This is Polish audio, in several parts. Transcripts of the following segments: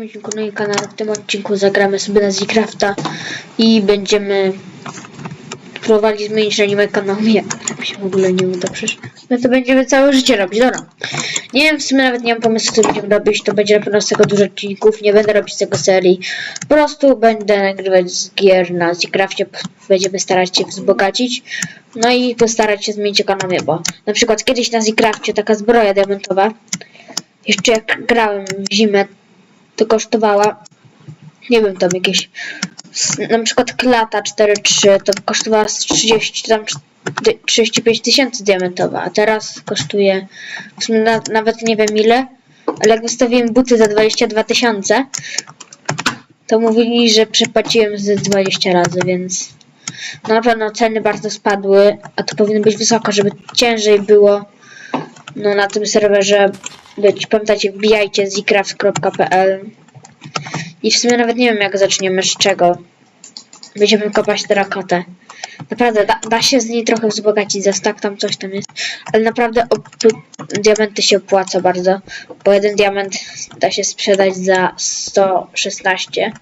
moim odcinku na jej kanale. W tym odcinku zagramy sobie na Zcrafta i będziemy próbowali zmienić na nim kanał. Jak to się w ogóle nie uda przecież. My to będziemy całe życie robić, dobra. Nie wiem, w sumie nawet nie mam pomysłu, co będziemy robić. To będzie na pewno z tego dużo odcinków. Nie będę robić z tego serii. Po prostu będę nagrywać z gier na Zcrafcie. Będziemy starać się wzbogacić. No i postarać się zmienić ekonomię, bo na przykład kiedyś na Zcrafcie taka zbroja diamentowa jeszcze jak grałem w zimę, to kosztowała, nie wiem, tam jakieś, na przykład klata 4.3 to kosztowała z 30, tam cz- 35 tysięcy diamentowa, a teraz kosztuje, w sumie na, nawet nie wiem ile, ale jak wystawiłem buty za 22 tysiące, to mówili, że przepłaciłem z 20 razy, więc no na pewno ceny bardzo spadły, a to powinno być wysoko, żeby ciężej było no na tym serwerze Pamiętajcie, wbijajcie zcraft.pl i w sumie nawet nie wiem jak zaczniemy, z czego. Będziemy kopać terakotę. Naprawdę, da, da się z niej trochę wzbogacić, za stack tam coś tam jest, ale naprawdę diamenty się opłaca bardzo, bo jeden diament da się sprzedać za 116.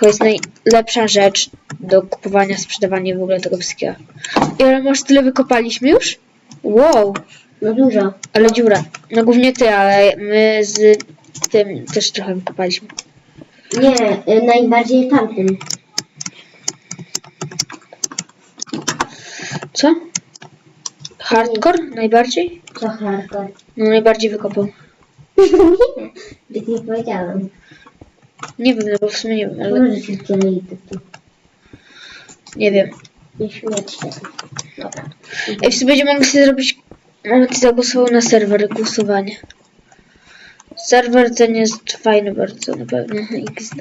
To jest najlepsza rzecz do kupowania, sprzedawania w ogóle tego wszystkiego. I ale może tyle wykopaliśmy już? Wow! No dużo. Ale dziura. No głównie ty, ale my z tym też trochę wykopaliśmy. Nie, y, najbardziej tamten. Co? Hardcore? Najbardziej? Co hardcore? No najbardziej wykopał. nie, tak nie powiedziałem. Nie wiem, no bo w sumie nie wiem, ale Może się wcieli tu. nie wiem. Nie śmiać się. Dobra. Ej, w sumie będziemy mogli sobie zrobić... Nawet zagłosował na serwer głosowanie. Serwer ten jest fajny bardzo, na pewno. XD.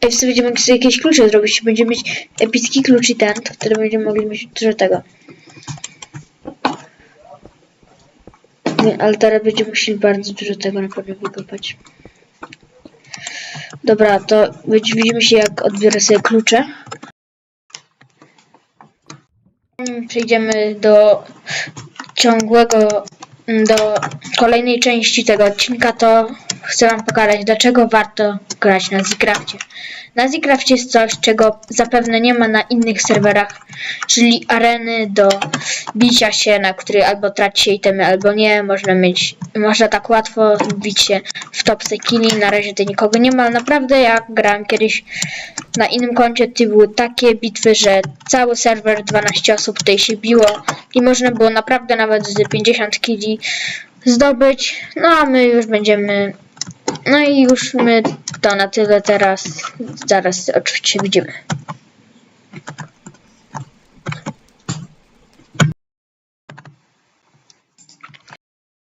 Ej, w sumie będziemy sobie jakieś klucze zrobić. Będziemy mieć epicki klucz i ten, wtedy będziemy mogli mieć dużo tego. Ale teraz będziemy musieli bardzo dużo tego na pewno wykopać. Dobra, to widz- widzimy się jak odbiorę sobie klucze. Zanim przejdziemy do ciągłego, do kolejnej części tego odcinka, to chcę Wam pokazać, dlaczego warto grać na Zcrafcie. Na Zcrafcie jest coś, czego zapewne nie ma na innych serwerach, czyli areny do bicia się, na której albo traci się itemy, albo nie. Można mieć, można tak łatwo bić się w topce killi. Na razie tutaj nikogo nie ma, naprawdę jak grałem kiedyś na innym koncie, to były takie bitwy, że cały serwer 12 osób tutaj się biło i można było naprawdę nawet z 50 killi zdobyć. No a my już będziemy. No i już my to na tyle teraz. Zaraz oczywiście widzimy.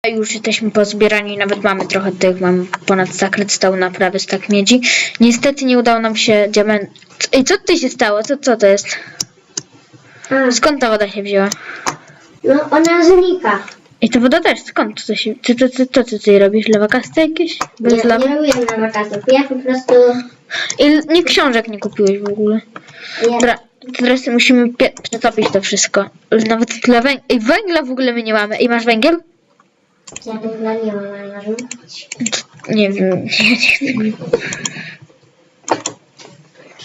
Już jesteśmy pozbierani, nawet mamy trochę tych, mam ponad stack redstone, prawie stack miedzi. Niestety nie udało nam się diament... Ej, co tutaj się stało? Co, co to jest? A, Skąd ta woda się wzięła? no ona znika. I ta woda też, skąd to się... Ty, ty, ty, to co ty robisz? Lewakasty jakieś? Bez lawy? nie robiłem na wakacjach. Ja po prostu... I nie książek nie kupiłeś w ogóle. Nie, Dobra, teraz musimy pie- przetopić to wszystko. Nawet tyle węgla... Ej, węgla w ogóle my nie mamy. Ej, masz węgiel? ja węgla nie mam, ale możemy kupić. Nie wiem, ja nie chcę.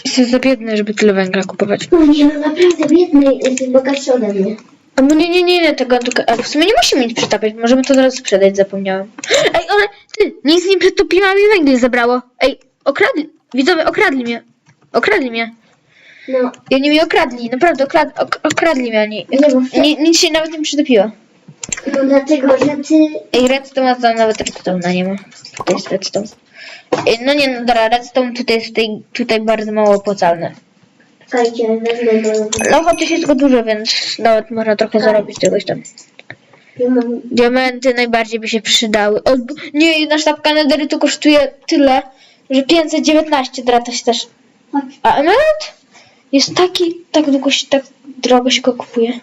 Jestem za biedny, żeby tyle węgla kupować. No naprawdę biedny, jesteś bogatszy ode mnie. A bo nie, nie, nie, nie, tego, tylko, ale w sumie nie musimy nic przetapiać, możemy to zaraz sprzedać, zapomniałem. Ej, ale ty, nic nie przetopiłam i węgiel zabrało. Ej, okradli, widzowie, okradli mnie. Okradli mnie. No, I oni mnie okradli, naprawdę okrad, ok, okradli mnie oni. Nie, bo Ni, nic się nawet nie przetopiło. no dlatego, że ty... Ej, redstone, tam nawet redstone nie ma. Tutaj jest redstone. Ej, no nie, no dobra, redstone tutaj jest tutaj, tutaj bardzo mało opłacalny. Czekajcie. No chociaż jest go dużo, więc nawet można trochę zarobić czegoś tam. Mam... Diamenty najbardziej by się przydały. O, b- nie, jedna sztabka nederytu kosztuje tyle, że 519 drata się też. Chodź. A emerald jest taki, tak długo się, tak drogo się go kupuje.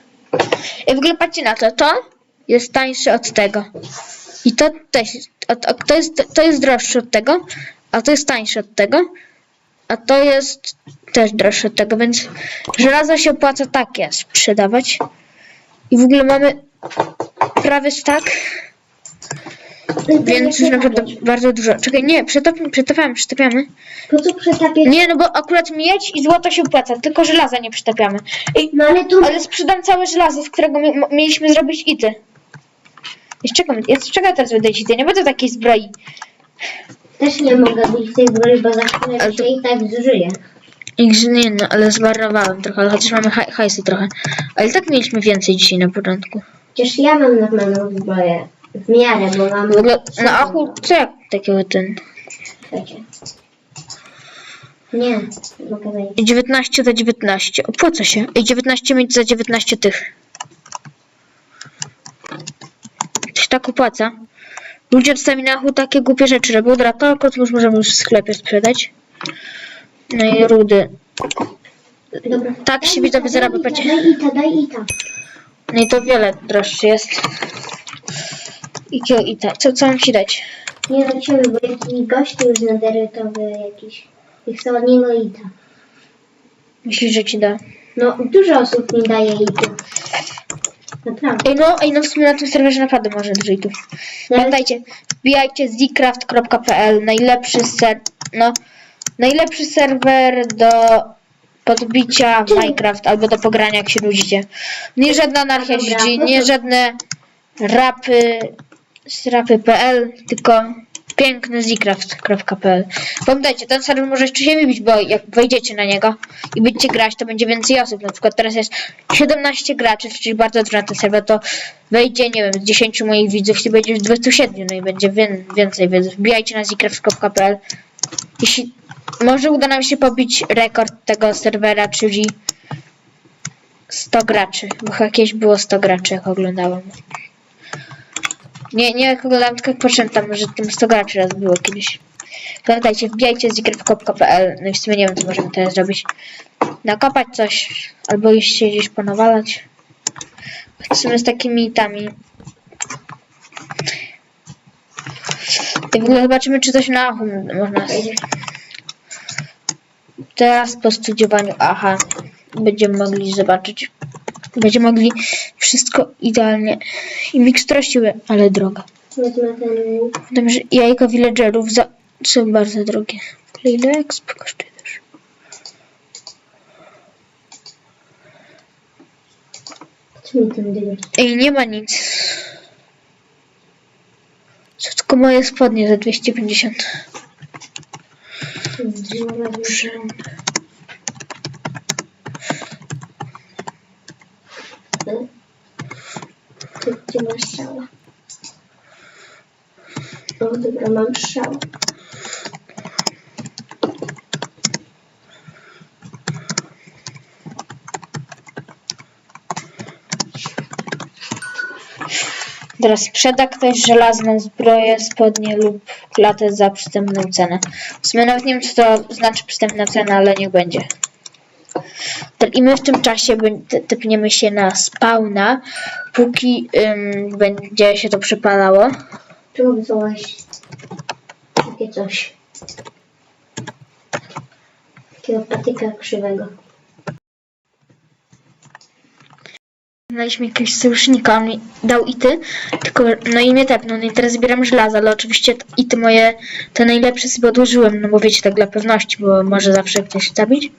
I w ogóle patrzcie na to, to jest tańsze od tego. I to też, to, jest, to jest droższe od tego, a to jest tańsze od tego, a to jest też droższe od tego, więc żelazo się opłaca takie sprzedawać. I w ogóle mamy prawie tak. Więc już naprawdę bardzo dużo. Czekaj, nie, przetopi, przetapiamy, przetapiamy. Po co przetapiać? Nie, no bo akurat miedź i złoto się opłaca, tylko żelaza nie przetapiamy. Ej, No ale tu... ale sprzedam całe żelazo, z którego mi, mieliśmy zrobić ity. Z czego, ja z czego teraz będę ity? Nie będę takiej zbroi. Też nie mogę być w tej zbroi, bo za chwilę Ale się to- i tak zużyję. Ich nie, no, ale zmarnowałem trochę, ale chociaż mamy haj, hajsy trochę. Ale i tak mieliśmy więcej dzisiaj na początku. Chociaż ja mam normalną zbroję. W miarę, bo mam... W ogóle na achu, co jak takiego ten? Wiecie. Nie, mogę wejść. 19 za 19. Opłaca się. I 19 mieć za 19 tych. To się tak opłaca. Ludzie czasami na achu takie głupie rzeczy robią. Dobra, to już możemy już w sklepie sprzedać. No i rudy. Dobra. Tak się widzowie zarabia. Daj ita, daj ita. No i to wiele droższy jest. I kio i tak. Co, co mam ci dać? Nie lecimy, bo jakiś gość już nadarytowy jakiś. I chcą od niego ita. Myślisz, że ci da? No, dużo osób mi daje ita. Naprawdę. Ej no, ej no w sumie na tym serwerze naprawdę może dużo tu. Pamiętajcie, wbijajcie zcraft.pl, najlepszy ser, no, najlepszy serwer do podbicia w Minecraft albo do pogrania jak się nudzicie. Nie żadna anarchia Dobra, GG, no nie żadne rapy z rapy.pl, tylko piękny zcraft.pl. Pamiętajcie, ten serwer może jeszcze się wybić, bo jak wejdziecie na niego i będziecie grać, to będzie więcej osób. Na przykład teraz jest 17 graczy, czyli bardzo dużo na ten serwer, to wejdzie, nie wiem, z 10 moich widzów i będzie już 27, no i będzie wię- więcej widzów. Wbijajcie na zcraft.pl. Jeśli może uda nam się pobić rekord tego serwera, czyli 100 graczy, bo kiedyś było 100 graczy, jak oglądałem. Nie, nie jak oglądałem, tylko jak patrzyłem tam, że tym 100 graczy raz było kiedyś. Pamiętajcie, wbijajcie zgrywkop.pl, no i w sumie nie wiem, co możemy teraz zrobić. Nakopać coś, albo iść się gdzieś ponawalać. W sumie z takimi itami. I w ogóle zobaczymy, czy coś na achu można... Teraz po studiowaniu aha, będziemy mogli zobaczyć. Będziemy mogli wszystko idealnie. I mikstura siły, ale droga. Że jajka villagerów za... są bardzo drogie. Ile exp kosztuje też? Co? Ej, nie ma nic. Są tylko moje spodnie za 250. Ty gdzie masz strzała? O, dobra, mam strzał. Teraz sprzeda ktoś żelazną zbroję, spodnie lub klatę za przystępną cenę. W sumie nie wiem, co to znaczy przystępna cena, ale niech będzie. I my w tym czasie tepniemy się na spawna, póki ym, będzie się to przypalało. Czemu wysłałeś takie coś? Takiego patyka krzywego. Znaleźliśmy jakiegoś sojusznika, on mi dał ity, tylko no i mnie tepnął, no i teraz zbieram żelazo, ale oczywiście ity moje, te najlepsze sobie odłożyłem, no bo wiecie, tak dla pewności, bo może zawsze ktoś zabić.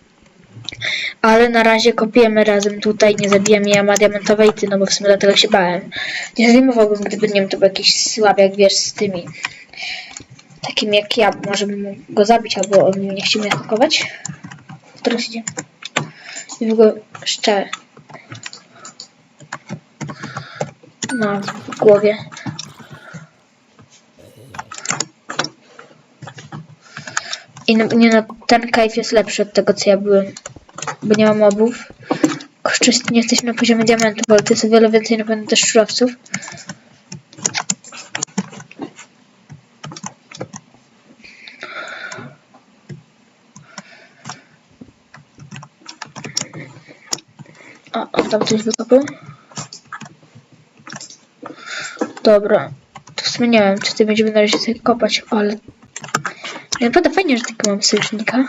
Ale na razie kopiemy razem tutaj, nie zabijamy, ja ma diamentowe ity, no bo w sumie dlatego się bałem. Nie zdejmowałbym, gdyby, nie wiem, to był jakiś słabiak, wiesz, z tymi, takim jak ja, może bym go zabić, albo on nie chciał mnie atakować. Teraz idzie. I w ogóle szczerze. No, w głowie. I nie no, ten kajf jest lepszy od tego, co ja byłem. Bo nie mam mobów. Kurczę, nie jesteśmy na poziomie diamentu, bo to jest o wiele więcej na pewno też surowców. O, o tam coś wykopał. Dobra. To w czy ty będziemy na razie sobie kopać, ale... Naprawdę fajnie, że takiego mam sojusznika.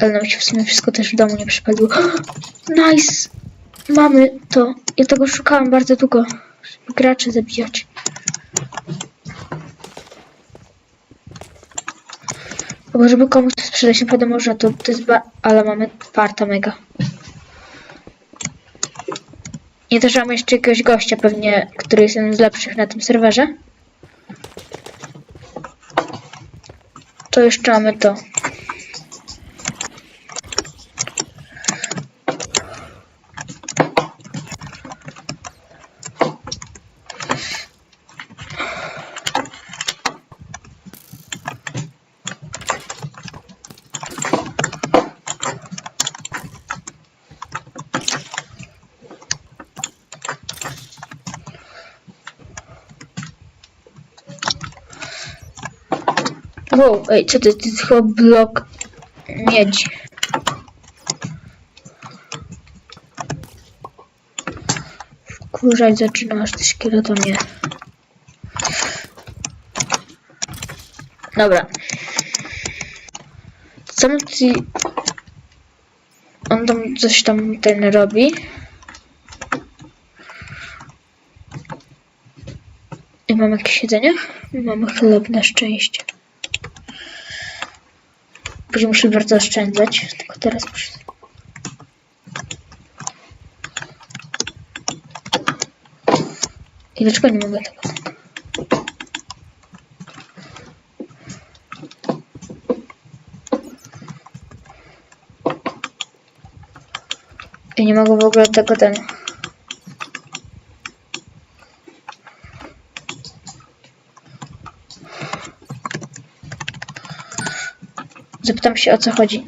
Ale nam się w sumie wszystko też w domu nie przypaliło. Nice! Mamy to. Ja tego szukałam bardzo długo. Żeby gracze zabijać. Bo żeby komuś to sprzedać, naprawdę można, to, to jest. Ale mamy farta mega. Nie też mamy jeszcze jakiegoś gościa pewnie, który jest jeden z lepszych na tym serwerze. To jeszcze mamy to. Wow, ej, co to jest? To blok miedzi. Wkurzać zaczyna aż te szkieleto mnie. Dobra. Co ci... On tam coś tam ten robi. I mamy jakieś jedzenie? Mamy chleb na szczęście. Będziemy musieli bardzo oszczędzać, tylko teraz muszę... I dlaczego nie mogę tego? I nie mogę w ogóle tego ten... Zapytam się o co chodzi.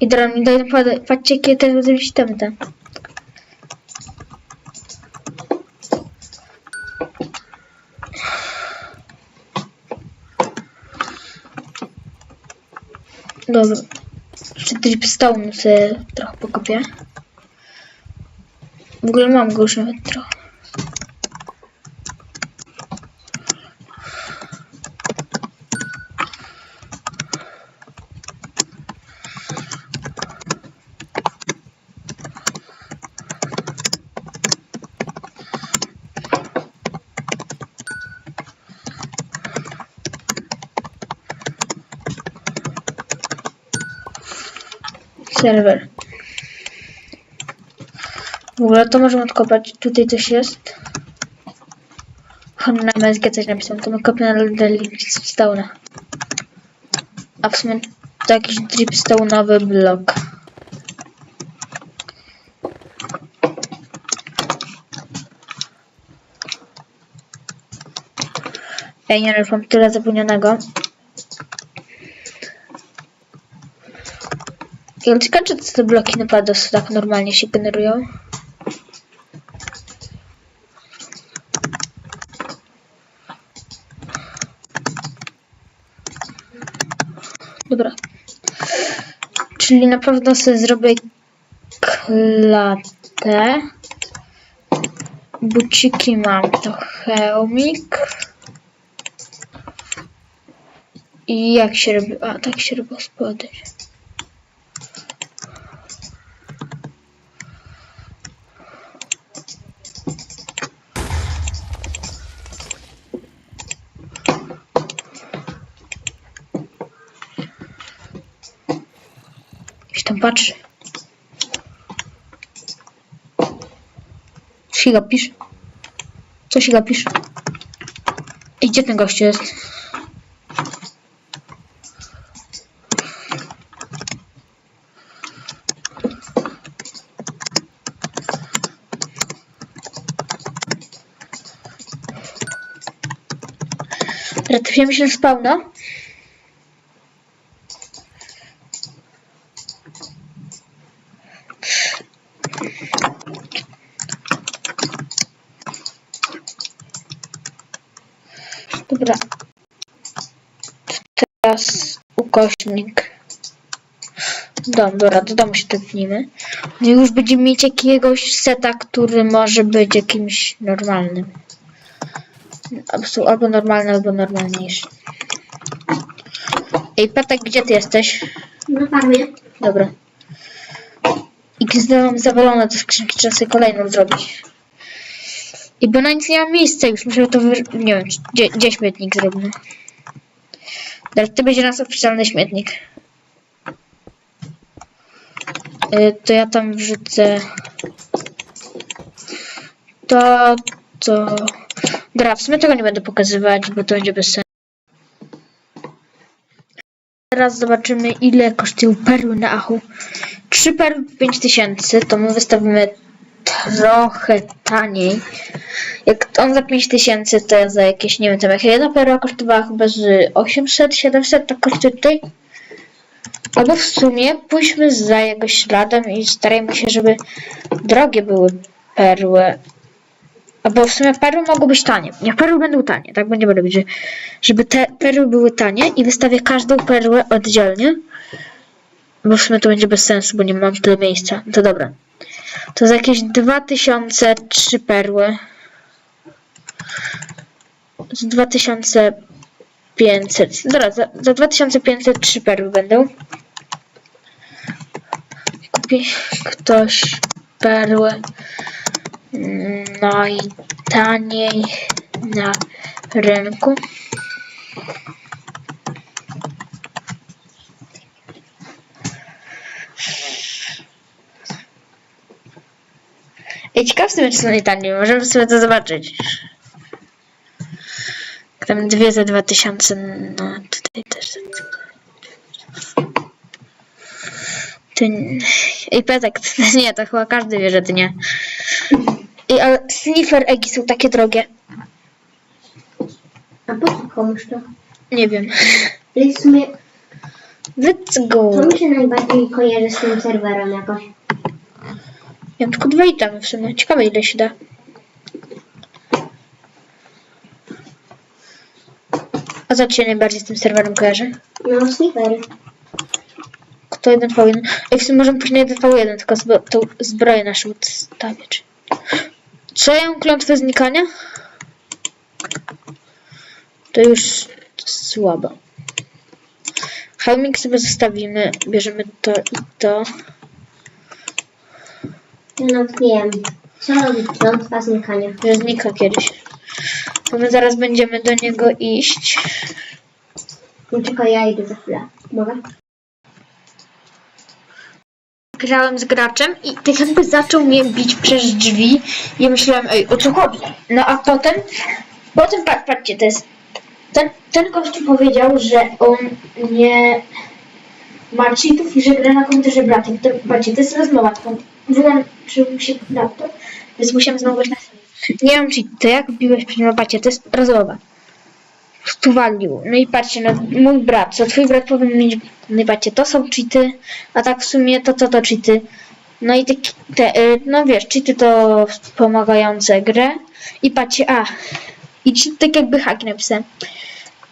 I teraz mi daj patrzcie jakie te zrobić tam te. Dobra. Jeszcze dripstone sobie trochę pokopię. W ogóle mam go już nawet trochę. Serwer. W ogóle to możemy odkopać. Tutaj coś jest. On na MSG coś napisał. To my kopię na dripstone'a. A w sumie to jakiś dripstone'owy blok. Ej, nie, już mam tyle zapomnianego. Ja ciekawe, czy te bloki naprawdę tak normalnie się generują. Dobra. Czyli na pewno sobie zrobię klatę. Buciki mam, to hełmik. I jak się robi? A, tak się robi spodnie. Patrzy. Co się gapisz? Co się gapisz? Ej, gdzie ten gościu jest? Trafiamy się na spawna. Dobra. Teraz ukośnik. Dom, dobra, do domu się tepnijmy. No już będziemy mieć jakiegoś seta, który może być jakimś normalnym. Albo, normalny, albo normalniejszy. Ej, Petek, gdzie ty jesteś? Na farmie. Dobra. I gdy mam zawalone te skrzynki, trzeba sobie kolejną zrobić. I bo na nic nie mam miejsca już, muszę to wy... Nie wiem, gdzie, gdzie śmietnik zrobimy. Teraz to będzie nasz oficjalny śmietnik. Y, to ja tam wrzucę... To... To... Dobra, w sumie tego nie będę pokazywać, bo to będzie bez sensu. Teraz zobaczymy ile kosztują perły na Achu. 3 perły 5000, to my wystawimy trochę taniej. Jak on za 5000, to ja za jakieś, nie wiem, tam jak jedna perła kosztowała chyba z 800, 700, tak kosztuje tutaj. Albo w sumie pójdźmy za jego śladem i starajmy się, żeby drogie były perły. Albo w sumie perły mogą być tanie. Niech perły będą tanie, tak będziemy robić, że, żeby te perły były tanie i wystawię każdą perłę oddzielnie. Bo w sumie to będzie bez sensu, bo nie mam tyle miejsca. To dobra. To za jakieś 2003 perły. Z 2500. Dobra, za, za 2503 perły będą. Kupi ktoś perły najtaniej na rynku. Ej, ciekaw jestem, czy są najtaniej. Możemy sobie to zobaczyć. Tam dwie za 2000, no tutaj też. Ty... Ej, Petek, nie, to chyba każdy wie, że ty nie. Ej, ale sniffer eggi są takie drogie. A po co komuś to? Nie wiem. Let's go. to mi się najbardziej kojarzy z tym serwerem jakoś. Ja tylko dwa itemy w sumie. Ciekawe ile się da. A co ci się najbardziej z tym serwerem kojarzy? No, snipery. Kto jeden v 1 Ej, w sumie możemy pójść na 1 v 1 tylko zbro tą zbroję naszą odstawiać. Co ja klątwę znikania? To już słabo. Hełmik sobie zostawimy. Bierzemy to i to. Nie wiem. Co robi klątwa znikania? że znika kiedyś. To my zaraz będziemy do niego iść. No czekaj, ja idę za chwilę. Mogę? Grałem z graczem i tak jakby zaczął mnie bić przez drzwi. I ja myślałem, ej, o co chodzi? No a potem, potem patrz, patrzcie, to jest, ten, ten gościu powiedział, że on nie ma cheatów i że gra na komputerze bratem. To, patrzcie, to jest rozmowa, wyłączył mi się laptop, więc musiałem znowu wejść na stronę. Nie mam cheat, to jak biłeś niego, patrzcie, to jest rozmowa. Stuwalił. No i patrzcie, no, mój brat, co twój brat powinien mieć, no i patrzcie, to są cheaty, a tak w sumie to co to cheaty? No i te, te y, no wiesz, cheaty to wspomagające grę i patrzcie, a, i cheat tak jakby haki napisałem.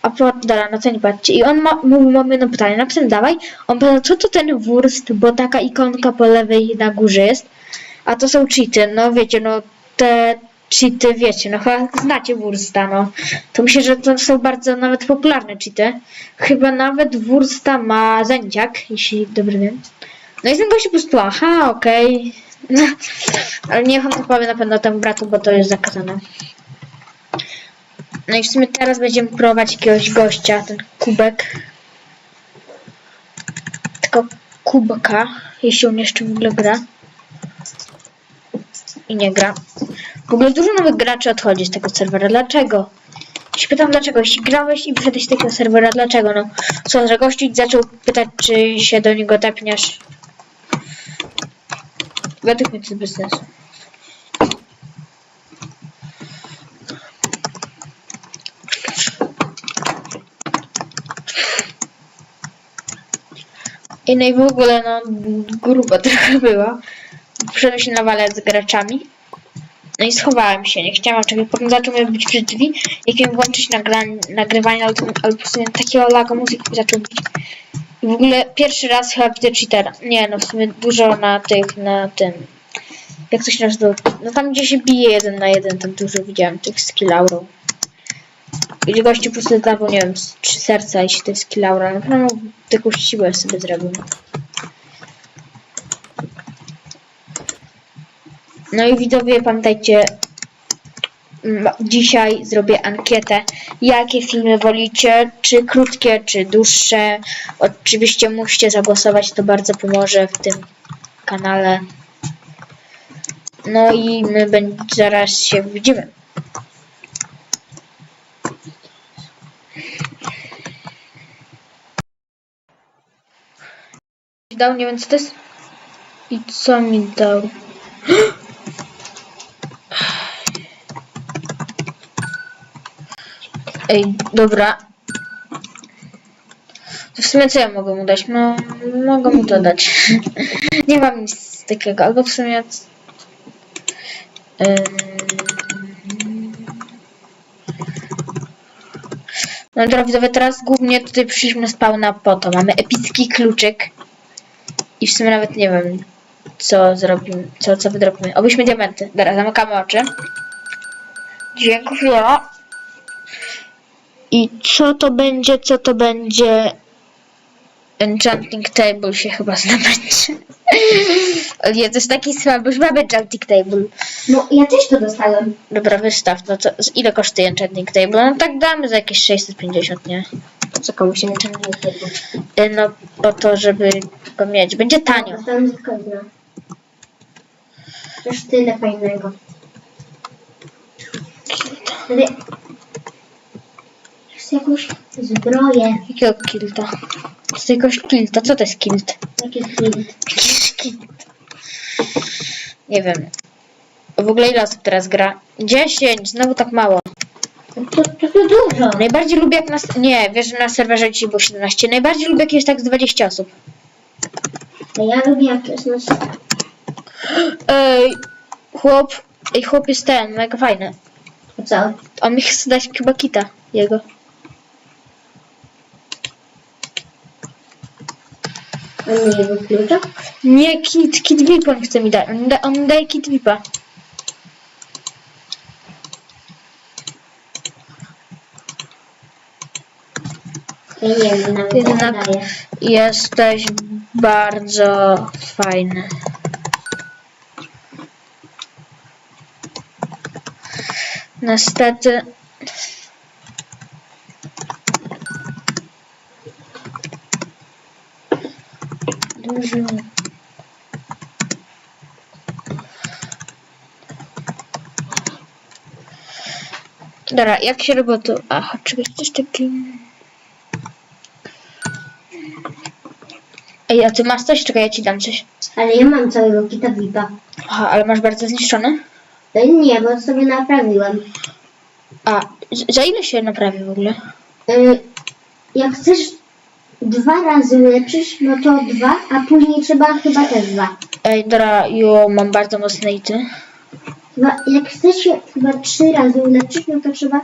A dobra, no to nie patrzcie. I on ma, mówił, mamy jedno pytanie, napisałem dawaj, on pytał, co to ten wurst, bo taka ikonka po lewej na górze jest, a to są cheaty, no wiecie, no te cheaty, wiecie, no chyba znacie Wursta, no. To myślę, że to są bardzo nawet popularne cheaty. Chyba nawet Wursta ma zęciak, jeśli dobrze wiem. No i ten gość po prostu, aha, okej. No, ale niech on to powie na pewno temu bratu, bo to jest zakazane. No i w sumie teraz będziemy próbować jakiegoś gościa, ten kubek. Tylko kubka, jeśli on jeszcze w ogóle gra. I nie gra. W ogóle dużo nowych graczy odchodzi z tego serwera. Dlaczego? Się pytam dlaczego. Jeśli grałeś i wszedłeś z tego serwera, dlaczego? No, co, że gościu zaczął pytać, czy się do niego tepniesz. Według mnie to jest bez sensu. I no i w ogóle, no, gruba trochę była. Przyszedłem się nawalać z graczami. No i schowałem się, nie chciałam czegoś. Potem zaczął mnie bić przy drzwi. Jak miałem włączyć nagra- nagrywanie, ale, to- ale po prostu takiego laga muzyki zaczął bić. I w ogóle pierwszy raz chyba widzę cheatera. Nie, no w sumie dużo na tych, na tym. Jak się nazywa? No tam gdzie się bije jeden na jeden, tam dużo widziałem tych skill gościu po prostu dawał, nie wiem, trzy serca i się tych skill aura. Na pewno taką siłę sobie zrobił. No i widzowie, pamiętajcie, m, dzisiaj zrobię ankietę, jakie filmy wolicie, czy krótkie, czy dłuższe. Oczywiście musicie zagłosować, to bardzo pomoże w tym kanale. No i my będzie, zaraz się widzimy. Dał, nie wiem co to jest. I co mi dał? Ej, dobra. To w sumie co ja mogę mu dać? No, mogę mu to dać. Nie mam nic takiego, albo w sumie... No widzowie, teraz głównie tutaj przyszliśmy na spawna po to. Mamy epicki kluczyk. I w sumie nawet nie wiem, co zrobimy, co, co wydrobimy. Obyśmy diamenty. Dobra, zamykamy oczy. Dziękuję. I co to będzie, co to będzie? Enchanting table się chyba nie, to jest taki słaby, już mamy enchanting table. No, ja też to dostałem. Dobra, wystaw, no co, z- ile kosztuje enchanting table? No tak damy za jakieś 650, nie? Co komuś nie czemu tego. Y, No, po to, żeby go mieć. Będzie tanio. Dostałem z kodna. Też tyle fajnego. Wtedy... Jest jakąś zbroję. Jakiego kilta? To jest jakoś kilta, co to jest kilt? Jakiś build. Jakiś kilt. Nie wiem. W ogóle ile osób teraz gra? 10, znowu tak mało. To, to, to dużo. Najbardziej lubię jak nas... Nie, wiesz, że na serwerze dzisiaj było 17. Najbardziej lubię jak jest tak z 20 osób. A ja lubię jak jest nas... Ej, chłop... Ej, chłop jest ten, mega fajny. To co? On mi chce dać chyba kita jego. On nie wyklucza? Nie, kit, kit VIP on chce mi dać. On, da, on daje kit VIPa. Ja Jednak-. Jesteś bardzo fajny. Niestety. Dużo. Dobra, jak się robi to? Aha, czekaj, coś takiego. Ej, a ty masz coś? Czekaj, ja ci dam coś. Ale ja mam całego kita VIPa. Aha, ale masz bardzo zniszczony? No Nie, bo sobie naprawiłem. A, z- za ile się naprawi w ogóle? Y, jak chcesz dwa razy ulepszyć, no to dwa, a później trzeba chyba też dwa. Ej, dobra, jo, mam bardzo mocne ity. Chyba, jak chcesz się chyba trzy razy ulepszyć, no to trzeba...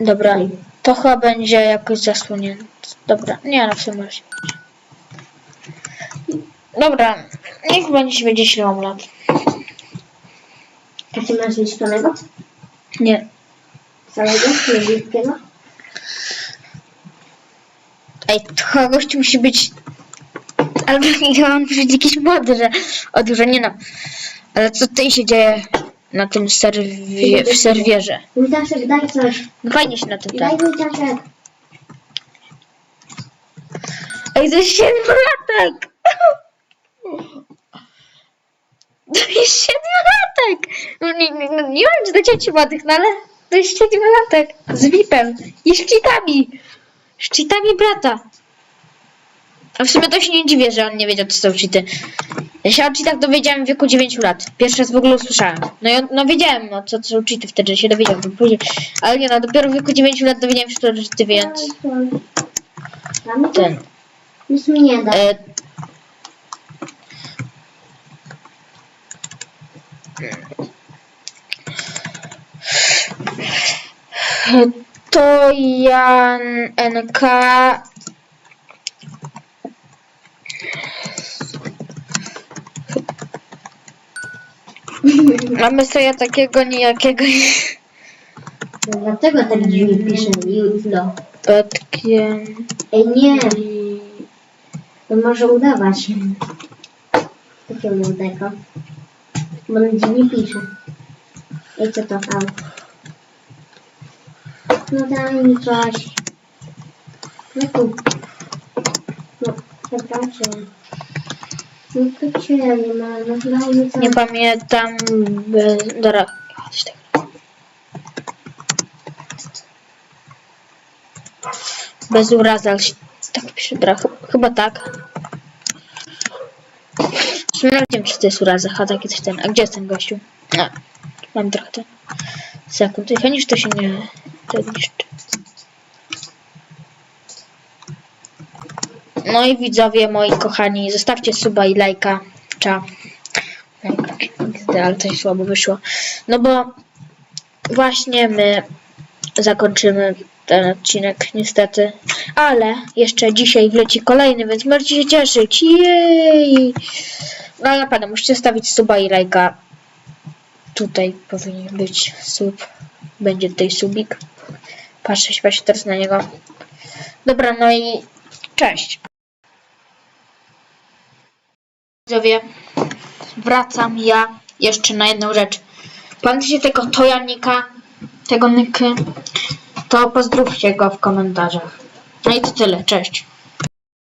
Dobra, to chyba będzie jakoś zasłonięte. Dobra, nie, no w sumie razie. Dobra, niech będzie się będzie mam lat. A ty masz zniszczonego? Nie, Całego? Niebieskiego? ej, to gość musi być... Albo nie, on musi być jakiś młody, że... O, dużo, nie no. Ale co tutaj się dzieje na tym serwie, w serwierze? Wójtaszek, daj coś. No fajnie się na tym Daj tak. wójtaszek. Ej, to jest siedmiolatek! To jest siedmiolatek! No nie, nie, no, nie wiem, czy do dzieci młodych, no ale to jest siedmiolatek. Z VIP-em i. Z cheatami brata. A w sumie to się nie dziwię, że on nie wiedział, co są cheaty. Ja się o cheatach dowiedziałem w wieku 9 lat. Pierwszy raz w ogóle usłyszałem. No i on, no wiedziałem, no, co, co są cheaty wtedy, się dowiedziałem. to Później. Ale nie no, dopiero w wieku 9 lat dowiedziałem się, co to cheaty, więc ten... Nic mi nie da. E, To Jan NK. Mamy sobie takiego nijakiego No dlatego tak dziwnie pisze jutro. petkiem. Ej, nie, to może udawać. Takiego młodego. Bo on dziwnie pisze. Ej, co to? Au. No daj mi coś. No tu. No, przepraszam. No no coś. Nie pamiętam. Dobra. Bez urazy, ale tak pisze. Chyba tak. Nie wiem, czy to jest uraza. A ten. A gdzie jest ten gościu? Mam trochę ten. Sekund. Chyba niż to się nie. To. No i widzowie moi kochani, zostawcie suba i lajka. Cza. XD, ale coś słabo wyszło. No bo właśnie my zakończymy ten odcinek niestety. Ale jeszcze dzisiaj wleci kolejny, więc możecie się cieszyć. Jej! No naprawdę, musicie stawić suba i lajka. Tutaj powinien być sub. Będzie tutaj subik. Patrzę się teraz na niego. Dobra, no i cześć. Widzowie, wracam ja jeszcze na jedną rzecz. Pamiętacie tego Tojanika, tego Nyky? To pozdrówcie go w komentarzach. No i to tyle, cześć.